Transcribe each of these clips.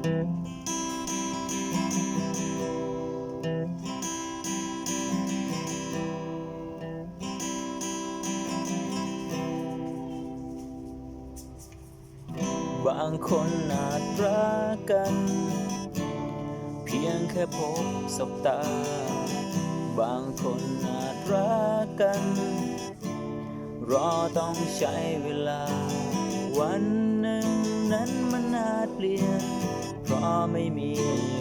บางคนอาจรักกัน เพียงแค่พบสบตา บางคนอาจรักกัน รอต้องใช้เวลา วันหนึ่งนั้นมันอาจเปลี่ยน เพราะไม่มี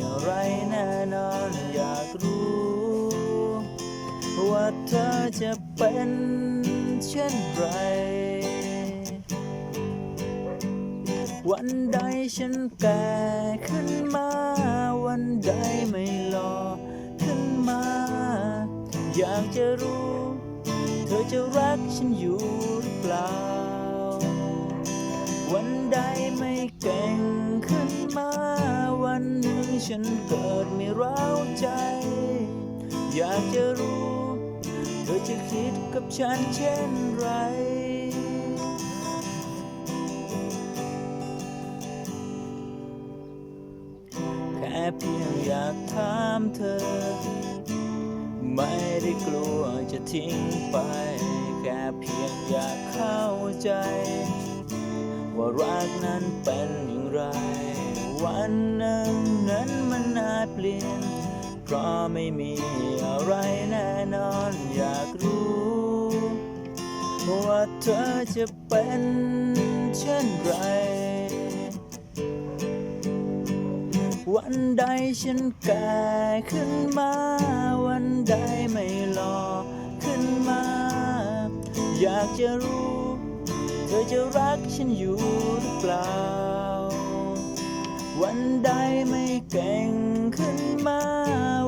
อะไรแน่นอนอยากรู้ ว่าเธอจะเป็นเช่นไร วันใดฉันแก่ขึ้นมา วันใดไม่หล่อขึ้นมา อยากจะรู้ เธอจะรักฉันอยู่หรือเปล่า วันใดไม่เก่งขึ้นมา นึงฉันเกิดไม่ร้าวใจ อยากจะรู้เธอจะคิดกับฉันเช่นไรแค่เพียงอยากถามเธอ ไม่ได้กลัวจะทิ้งไป แค่เพียงอยากเข้าใจ ว่ารักนั้นเป็น วันหนึ่งนั้นมันอาจเปลี่ยน เพราะไม่มีอะไรแน่นอนอยากรู้ ว่าเธอจะเป็นเช่นไร วันใดฉันแก่ขึ้นมา วันใดไม่หล่อขึ้นมา อยากจะรู้ เธอจะรักฉันอยู่หรือเปล่า วันใดไม่เก่งขึ้นมา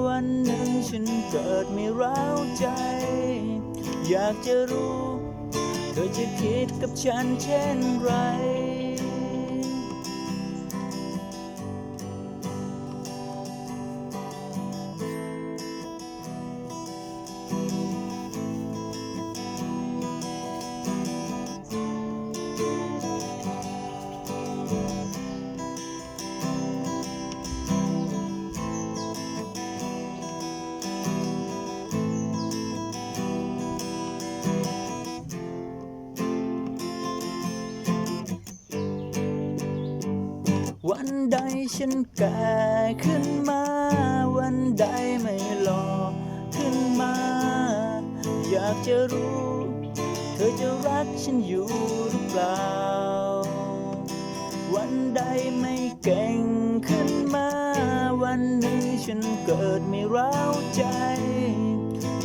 วันหนึ่งฉันเกิดไม่ร้าวใจ อยากจะรู้ เธอจะคิดกับฉันเช่นไร วันใดฉันแก่ขึ้นมา วันใดไม่หล่อขึ้นมา อยากจะรู้ เธอจะรักฉันอยู่หรือเปล่า วันใดไม่เก่งขึ้นมา วันหนึ่งฉันเกิดไม่ร้าวใจ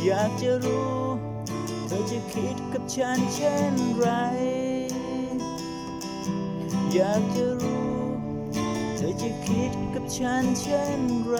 อยากจะรู้ เธอจะคิดกับฉันเช่นไร อยากจะรู้ ธอจะคิดกับฉันเช่นไร